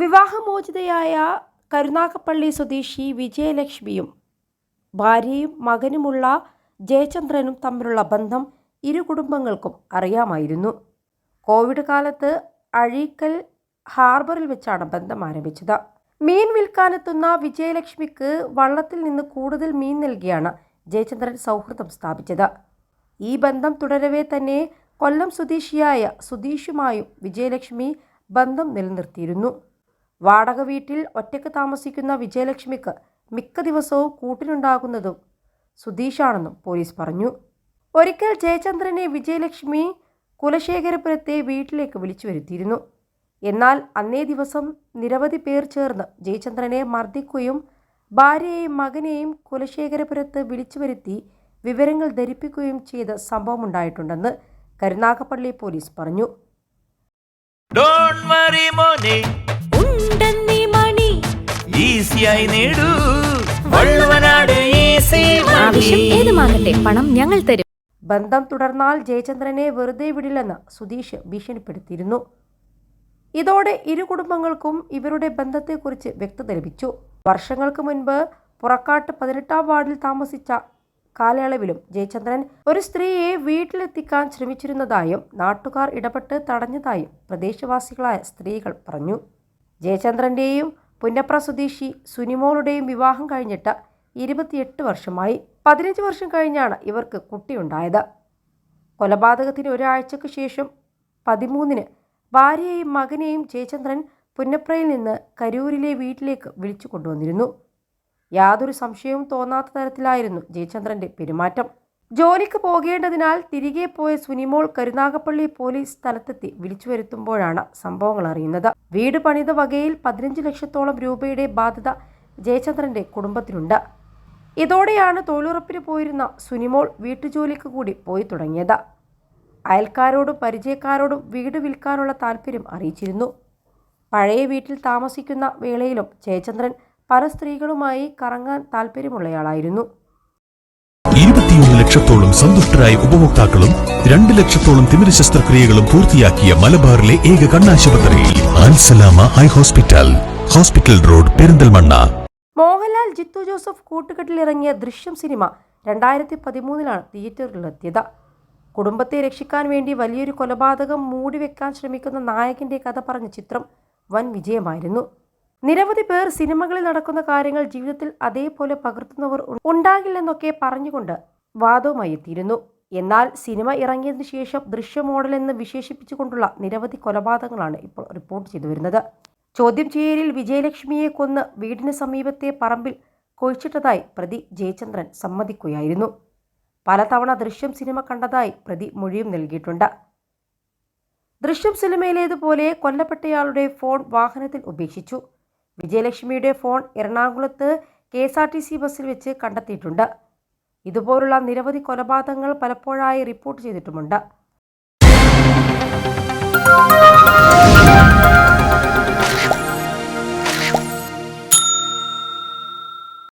വിവാഹമോചിതയായ കരുനാഗപ്പള്ളി സ്വദേശി വിജയലക്ഷ്മിയും ഭാര്യയും മകനുമുള്ള ജയചന്ദ്രനും തമ്മിലുള്ള ബന്ധം ഇരു കുടുംബങ്ങൾക്കും അറിയാമായിരുന്നു. കോവിഡ് കാലത്ത് അഴീക്കൽ ഹാർബറിൽ വെച്ചാണ് ബന്ധം ആരംഭിച്ചത്. മീൻ വിൽക്കാനെത്തുന്ന വിജയലക്ഷ്മിക്ക് വള്ളത്തിൽ നിന്ന് കൂടുതൽ മീൻ നൽകിയാണ് ജയചന്ദ്രൻ സൗഹൃദം സ്ഥാപിച്ചത്. ഈ ബന്ധം തുടരവേ തന്നെ കൊല്ലം സ്വദേശിയായ സുധീഷുമായും വിജയലക്ഷ്മി ബന്ധം നിലനിർത്തിയിരുന്നു. വാടക വീട്ടിൽ ഒറ്റയ്ക്ക് താമസിക്കുന്ന വിജയലക്ഷ്മിക്ക് മിക്ക ദിവസവും കൂട്ടിനുണ്ടാകുന്നതും സുധീഷാണെന്നും പോലീസ് പറഞ്ഞു. ഒരിക്കൽ ജയചന്ദ്രനെ വിജയലക്ഷ്മി കുലശേഖരപുരത്തെ വീട്ടിലേക്ക് വിളിച്ചു വരുത്തിയിരുന്നു. എന്നാൽ അന്നേ ദിവസം നിരവധി പേർ ചേർന്ന് ജയചന്ദ്രനെ മർദ്ദിക്കുകയും ഭാര്യയെയും മകനെയും കുലശേഖരപുരത്ത് വിളിച്ചു വരുത്തി വിവരങ്ങൾ ധരിപ്പിക്കുകയും ചെയ്ത സംഭവമുണ്ടായിട്ടുണ്ടെന്ന് കരുനാഗപ്പള്ളി പോലീസ് പറഞ്ഞു. ഡോൺ വറി മോനെ. ഈസിയായി നേടൂ. വള്ളുവനാട് ഈസി ആവശ്യം ഏതുമാകട്ടെ പണം ഞങ്ങൾ തരും. ബന്ധം തുടർന്നാൽ ജയചന്ദ്രനെ വെറുതെ വിടില്ലെന്ന് സുധീഷ് ഭീഷണിപ്പെടുത്തിയിരുന്നു. ഇതോടെ ഇരു കുടുംബങ്ങൾക്കും ഇവരുടെ ബന്ധത്തെക്കുറിച്ച് വ്യക്തത ലഭിച്ചു. വർഷങ്ങൾക്ക് മുൻപ് പുറക്കാട്ട് പതിനെട്ടാം വാർഡിൽ താമസിച്ച കാലയളവിലും ജയചന്ദ്രൻ ഒരു സ്ത്രീയെ വീട്ടിലെത്തിക്കാൻ ശ്രമിച്ചിരുന്നതായും നാട്ടുകാർ ഇടപെട്ട് തടഞ്ഞതായും പ്രദേശവാസികളായ സ്ത്രീകൾ പറഞ്ഞു. ജയചന്ദ്രന്റെയും പുന്നപ്ര സ്വദേശി സുനിമോളുടെയും വിവാഹം കഴിഞ്ഞിട്ട് ഇരുപത്തിയെട്ട് വർഷമായി. പതിനഞ്ച് വർഷം കഴിഞ്ഞാണ് ഇവർക്ക് കുട്ടിയുണ്ടായത്. കൊലപാതകത്തിന് ഒരാഴ്ചയ്ക്ക് ശേഷം പതിമൂന്നിന് ഭാര്യയെയും മകനെയും ജയചന്ദ്രൻ പുന്നപ്രയിൽ നിന്ന് കരൂരിലെ വീട്ടിലേക്ക് വിളിച്ചു കൊണ്ടുവന്നിരുന്നു. യാതൊരു സംശയവും തോന്നാത്ത തരത്തിലായിരുന്നു ജയചന്ദ്രന്റെ പെരുമാറ്റം. ജോലിക്ക് പോകേണ്ടതിനാൽ തിരികെ പോയ സുനിമോൾ കരുനാഗപ്പള്ളി പോലീസ് സ്ഥലത്തെത്തി വിളിച്ചു വരുത്തുമ്പോഴാണ് സംഭവങ്ങൾ അറിയുന്നത്. വീട് പണിത വകയിൽ പതിനഞ്ച് ലക്ഷത്തോളം രൂപയുടെ ബാധ്യത ജയചന്ദ്രന്റെ കുടുംബത്തിനുണ്ട് ഇതോടെയാണ് തൊഴിലുറപ്പിന് പോയിരുന്ന സുനിമോൾ വീട്ടുജോലിക്ക് കൂടി പോയി തുടങ്ങിയത്. അയൽക്കാരോടും പരിചയക്കാരോടും വീട് വിൽക്കാനുള്ള താല്പര്യം അറിയിച്ചിരുന്നു. പഴയ വീട്ടിൽ താമസിക്കുന്ന വേളയിലും ജയചന്ദ്രൻ പല സ്ത്രീകളുമായി കറങ്ങാൻ താല്പര്യമുള്ളയാളായിരുന്നു ലക്ഷത്തോളം സന്തുഷ്ടരായ ഉപഭോക്താക്കളും രണ്ട് ലക്ഷത്തോളം തിമിര ശസ്ത്രക്രിയകളും പൂർത്തിയാക്കിയ മലബാറിലെ ഏക കണ്ണാശുപത്രി ആൻസലാമ eye hospital hospital road Perinthalmanna. Mohanlal Jeethu Joseph കൂട്ടുകെട്ടിലിറങ്ങിയ Drishyam സിനിമ രണ്ടായിരത്തി പതിമൂന്നിലാണ് തിയേറ്ററുകളിലെത്തിയത് കുടുംബത്തെ രക്ഷിക്കാൻ വേണ്ടി വലിയൊരു കൊലപാതകം മൂടിവെക്കാൻ ശ്രമിക്കുന്ന നായകന്റെ കഥ പറഞ്ഞ ചിത്രം വൻ വിജയമായിരുന്നു. നിരവധി പേർ സിനിമകളിൽ നടക്കുന്ന കാര്യങ്ങൾ ജീവിതത്തിൽ അതേപോലെ പകർത്തുന്നവർ ഉണ്ടാകില്ലെന്നൊക്കെ പറഞ്ഞുകൊണ്ട് വാദവുമായി എത്തിയിരുന്നു എന്നാൽ സിനിമ ഇറങ്ങിയതിനു ശേഷം ദൃശ്യ മോഡൽ എന്ന് വിശേഷിപ്പിച്ചുകൊണ്ടുള്ള നിരവധി കൊലപാതകങ്ങളാണ് ഇപ്പോൾ റിപ്പോർട്ട് ചെയ്തു വരുന്നത്. ചോദ്യം ചെയ്യലിൽ വിജയലക്ഷ്മിയെ കൊന്ന് വീടിന് സമീപത്തെ പറമ്പിൽ കുഴിച്ചിട്ടതായി പ്രതി ജയചന്ദ്രൻ സമ്മതിക്കുകയായിരുന്നു. പലതവണ ദൃശ്യം സിനിമ കണ്ടതായി പ്രതി മൊഴിയും നൽകിയിട്ടുണ്ട്. ദൃശ്യം സിനിമയിലേതുപോലെ കൊല്ലപ്പെട്ടയാളുടെ ഫോൺ വാഹനത്തിൽ ഉപേക്ഷിച്ചു. വിജയലക്ഷ്മിയുടെ ഫോൺ എറണാകുളത്ത് K S R T C ബസ്സിൽ വെച്ച് കണ്ടെത്തിയിട്ടുണ്ട്. ഇതുപോലുള്ള നിരവധി കൊലപാതകങ്ങൾ പലപ്പോഴായി റിപ്പോർട്ട് ചെയ്തിട്ടുമുണ്ട്.